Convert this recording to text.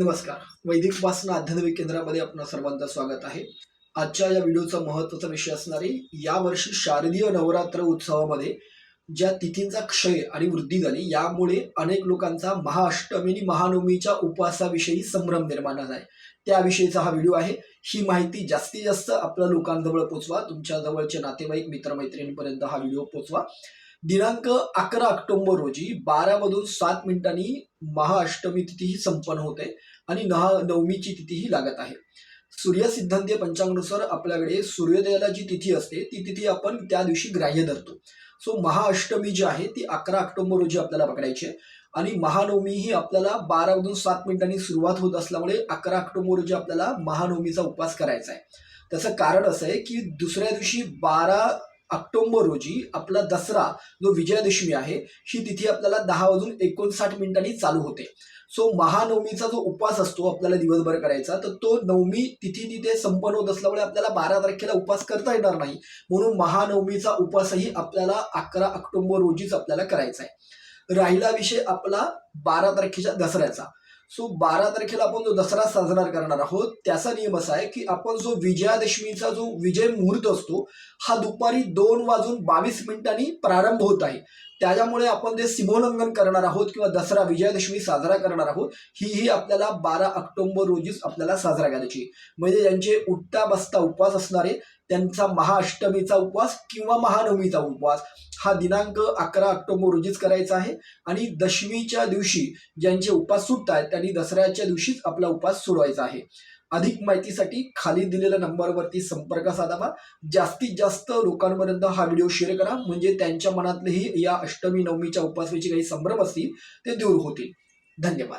नमस्कार. वैदिक उपासना आध्यात्मिक केंद्रामध्ये आपलं सर्वांचं स्वागत आहे. आजच्या या व्हिडिओचा महत्त्वाचा विषय असणारे यावर्षी शारदीय नवरात्र उत्सवामध्ये ज्या तिथींचा क्षय आणि वृद्धी झाली यामुळे अनेक लोकांचा महाअष्टमी आणि महानवमीच्या उपवासाविषयी संभ्रम निर्माण झाला आहे त्याविषयीचा हा व्हिडिओ आहे. ही माहिती जास्तीत जास्त आपल्या लोकांजवळ पोचवा. तुमच्या जवळचे नातेवाईक मित्रमैत्रिणींपर्यंत हा व्हिडिओ पोचवा. दिनांक अकरा ऑक्टोबर रोजी बारामधून सात मिनिटांनी महाअष्टमी तिथीही संपन्न होते आणि नहा नवमीची तिथीही लागत आहे. सूर्य सिद्धांतीय पंचांगानुसार आपल्याकडे सूर्योदयाला जी तिथी असते. ती तिथी आपण त्या दिवशी ग्राह्य धरतो. सो महाअष्टमी जी आहे ती अकरा ऑक्टोबर रोजी आपल्याला पकडायची आहे. आणि महानवमी ही आपल्याला बारा मधून सात मिनिटांनी सुरुवात होत असल्यामुळे अकरा ऑक्टोबर रोजी आपल्याला महानवमीचा उपवास करायचा आहे. त्याचं कारण असं आहे की दुसऱ्या दिवशी बारा ऑक्टोंबर रोजी आपला दसरा जो विजयादशमी आहे ही तिथी आपल्याला दहा वाजून एकोणसाठ मिनिटांनी चालू होते. सो महानवमीचा जो उपवास असतो आपल्याला दिवसभर करायचा तर तो नवमी तिथी तिथे संपन्न होत असल्यामुळे आपल्याला बारा तारखेला उपवास करता येणार नाही. म्हणून महानवमीचा उपवासही आपल्याला अकरा ऑक्टोंबर रोजीच आपल्याला करायचा आहे. राहिला विषय आपला बारा तारखेच्या दसऱ्याचा. सो बारा तारखेला आपण जो दसरा साजरा करणार आहोत त्याचा नियम असा आहे की आपण जो विजयादशमीचा जो विजय मुहूर्त असतो हा दुपारी दोन वाजून बावीस मिनिटांनी प्रारंभ होत आहे. त्याच्यामुळे आपण जे सीमोल्लंघन करणार आहोत किंवा दसरा विजयादशमी साजरा करणार आहोत ही ही आपल्याला बारा ऑक्टोबर रोजीच आपल्याला साजरा करायची. म्हणजे ज्यांचे उठता बसता उपवास असणारे त्यांचा महाअष्टमीचा उपवास किंवा महानवमीचा उपवास हा दिनांक अकरा ऑक्टोबर रोजीच करायचा आहे. आणि दशमीच्या दिवशी ज्यांचे उपवास सुटत आहेत त्यांनी दसऱ्याच्या दिवशीच आपला उपवास सोडवायचा आहे. अधिक माहितीसाठी खाली दिलेल्या नंबरवरती संपर्क साधावा. जास्तीत जास्त लोकांपर्यंत हा व्हिडिओ शेअर करा. म्हणजे त्यांच्या मनातलेही या अष्टमी नवमीच्या उपवासाची काही संभ्रम असतील ते दूर होतील. धन्यवाद.